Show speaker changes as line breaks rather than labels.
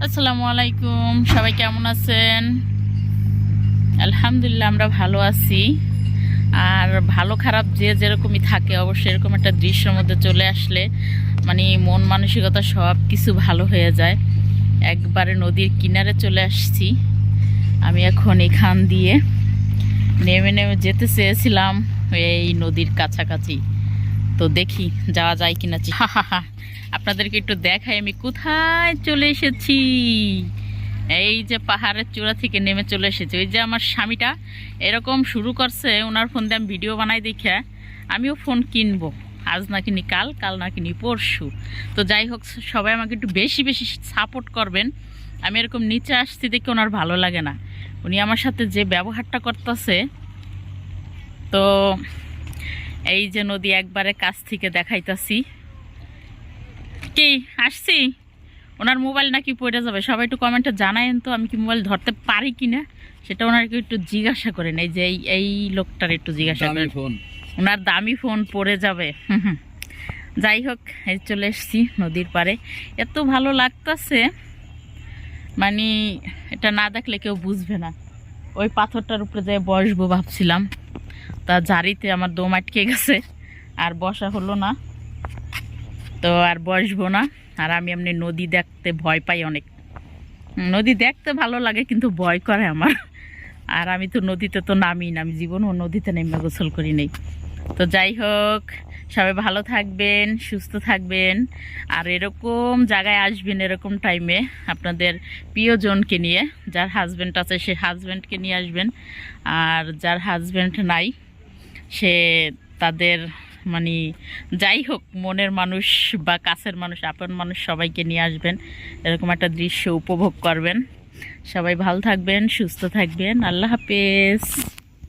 আসসালামু আলাইকুম, সবাই কেমন আছেন? আলহামদুলিল্লাহ, আমরা ভালো আছি। আর ভালো খারাপ যে যেরকমই থাকে, অবশ্যই এরকম একটা দৃশ্যের মধ্যে চলে আসলে মানে মন মানসিকতা সব কিছু ভালো হয়ে যায়। একবারে নদীর কিনারে চলে আসছি। আমি এখন এখান দিয়ে নেমে নেমে যেতে চেয়েছিলাম, এই নদীর কাছাকাছি। তো দেখি, যাওয়া যায় কিনা। হা হা হা। আপনাদেরকে একটু দেখাই, আমি কোথায় চলে এসেছি? এই যে পাহাড়ের চূড়া থেকে নেমে চলে এসেছি। ওই যে আমার স্বামীটা এরকম শুরু করছে, ওনার ফোন দিয়ে আমি ভিডিও বানাই দেখে, আমিও ফোন কিনবো। আজ না কিনি কাল কাল না কিনি পরশু। তো যাই হোক, সবাই আমাকে একটু বেশি বেশি সাপোর্ট করবেন। আমি এরকম নিচে আসছি দেখে ওনার ভালো লাগে না। উনি আমার সাথে যে ব্যবহারটা করতেছে, তো এই যে নদী একবারে কাছ থেকে দেখাইতাছি। কি আসছি? ওনার মোবাইল নাকি পড়ে যাবে সবাই একটু কমেন্টে জানায়েন তো আমি কি মোবাইল ধরতে পারি কি না সেটা ওনাকে একটু জিজ্ঞাসা করেন এই যে এই লোকটার একটু জিজ্ঞাসা করেন।
ফোন
ওনার দামি ফোন পড়ে যাবে। যাই হোক এই চলে এসছি নদীর পারে এত ভালো লাগতাছে মানে এটা না দেখলে কেউ বুঝবে না। ওই পাথরটার উপরে যেয়ে বসবো ভাবছিলাম তা জারিতে আমার দম আটকে গেছে আর বসা হলো না। তো আর বসবো না। আর আমি এমনি নদী দেখতে ভয় পাই অনেক। নদী দেখতে ভালো লাগে, কিন্তু ভয় করে আমার। আর আমি তো নদীতে তো নামি না, আমি জীবনও নদীতে নেমে গোসল করি নেই। তো যাই হোক, সবাই ভালো থাকবেন, সুস্থ থাকবেন। আর এরকম জায়গায় আসবেন এরকম টাইমে আপনাদের প্রিয়জনকে নিয়ে, যার হাজব্যান্ড আছে সে হাজব্যান্ডকে নিয়ে আসবেন। আর যার হাজব্যান্ড নাই, সে তাদের মানে যাই হোক, মনের মানুষ বা কাছের মানুষ, আপন মানুষ সবাইকে নিয়ে আসবেন। এরকম একটা দৃশ্য উপভোগ করবেন। সবাই ভালো থাকবেন, সুস্থ থাকবেন। আল্লাহ হাফেজ।